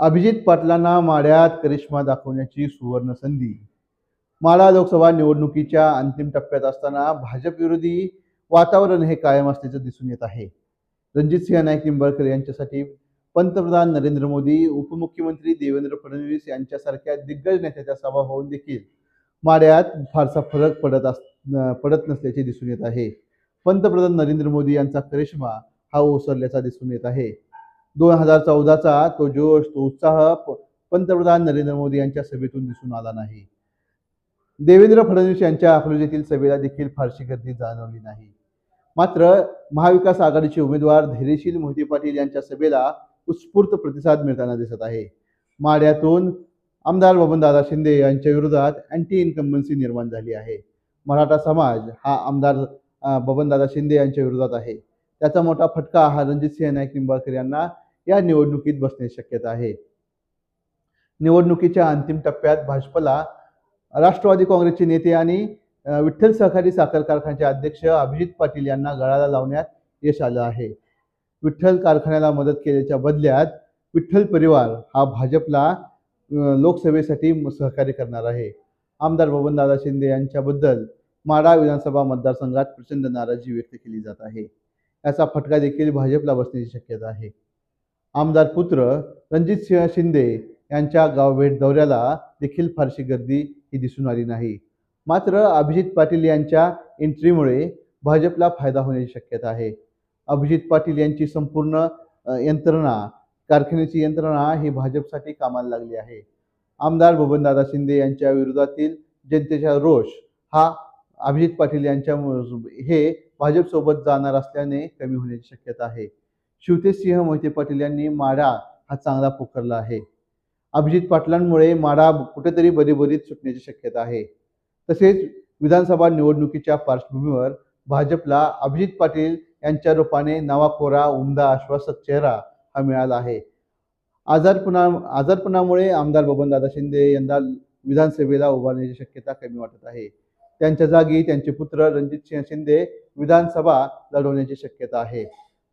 अभिजित पाटलांना माड्यात करिश्मा दाखवण्याची सुवर्ण संधी. माळा लोकसभा निवडणुकीच्या अंतिम टप्प्यात असताना भाजप विरोधी वातावरण हे कायम असल्याचं दिसून येत आहे. रणजित सिंह नाईक निंबाळकर यांच्यासाठी पंतप्रधान नरेंद्र मोदी उपमुख्यमंत्री देवेंद्र फडणवीस यांच्यासारख्या दिग्गज नेत्याच्या सभा होऊन देखील माड्यात फारसा फरक पडत अस पडत नसल्याचे दिसून येत आहे. पंतप्रधान नरेंद्र मोदी यांचा करिश्मा हा ओसरल्याचा दिसून येत आहे. दोन हजार चौदाचा तो जोश तो उत्साह प- पंतप्रधान नरेंद्र मोदी यांच्या सभेतून दिसून आला नाही. देवेंद्र फडणवीस यांच्या अकलूज सभेला देखील फारशी गर्दी जाणवली नाही. मात्र महाविकास आघाडीचे उमेदवार धैर्यशील मोहिते पाटील यांच्या सभेला उत्स्फूर्त प्रतिसाद मिळताना दिसत आहे. माड्यातून आमदार बबनदादा शिंदे यांच्या विरोधात अँटी इन्कम्बन्सी निर्माण झाली आहे. मराठा समाज हा आमदार बबनदादा शिंदे यांच्या विरोधात आहे. त्याचा मोठा फटका हा रणजित सिंह नाईक निंबाळकर यांना या निवडणुकीत बसण्याची शक्यता आहे. निवडणुकीच्या अंतिम टप्प्यात भाजपला राष्ट्रवादी काँग्रेसचे नेते आणि विठ्ठल सहकारी साखर कारखान्याचे अध्यक्ष अभिजित पाटील यांना गळाला लावण्यात यश आलं आहे. विठ्ठल कारखान्याला मदत केल्याच्या बदल्यात विठ्ठल परिवार हा भाजपला लोकसभेसाठी सहकार्य करणार आहे. आमदार बबनदादा शिंदे यांच्याबद्दल माडा विधानसभा मतदारसंघात प्रचंड नाराजी व्यक्त केली जात आहे. याचा फटका देखील भाजपला बसण्याची शक्यता आहे. आमदार पुत्र रणजित सिंह शिंदे यांच्या गावभेट दौऱ्याला देखील फारशी गर्दी ही दिसून आली नाही. मात्र अभिजित पाटील यांच्या एंट्रीमुळे भाजपला फायदा होण्याची शक्यता आहे. अभिजित पाटील यांची संपूर्ण यंत्रणा कारखान्याची यंत्रणा ही भाजपसाठी कामाला लागली आहे. आमदार बबनदादा शिंदे यांच्या विरोधातील जनतेचा रोष हा अभिजित पाटील यांच्या हे भाजपसोबत जाणार असल्याने कमी होण्याची शक्यता आहे. शिवतेजसिंह मोहिते पाटील यांनी माढा हा चांगला पोखरला आहे. अभिजित पाटलांमुळे माढा कुठेतरी बरीबरीत सुटण्याची शक्यता आहे. तसेच विधानसभा निवडणुकीच्या पार्श्वभूमीवर भाजपला अभिजित पाटील यांच्या रूपाने नवा कोरा उमदा आश्वासक चेहरा हा मिळाला आहे. आजारपणा आजारपणामुळे आमदार बबनदादा शिंदे यंदा विधानसभेला उभारण्याची शक्यता कमी वाटत आहे. त्यांच्या जागी त्यांचे पुत्र रणजितसिंह शिंदे विधानसभा लढवण्याची शक्यता आहे.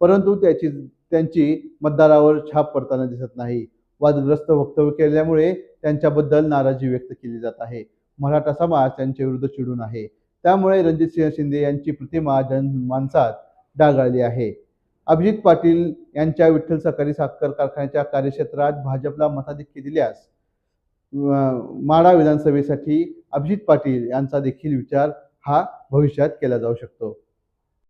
परंतु त्याची त्यांची मतदारावर छाप पडताना दिसत नाही. वादग्रस्त वक्तव्य केल्यामुळे त्यांच्याबद्दल नाराजी व्यक्त केली जात आहे. मराठा समाज त्यांच्या विरुद्ध चिडून आहे. त्यामुळे रणजितसिंह शिंदे यांची प्रतिमा जनमानसात डागाळली आहे. अभिजित पाटील यांच्या विठ्ठल सहकारी साखर कारखान्याच्या कार्यक्षेत्रात भाजपला मताधिक्य दिल्यास माडा माढा विधानसभेसाठी अभिजित पाटील यांचा देखील विचार हा भविष्यात केला जाऊ शकतो.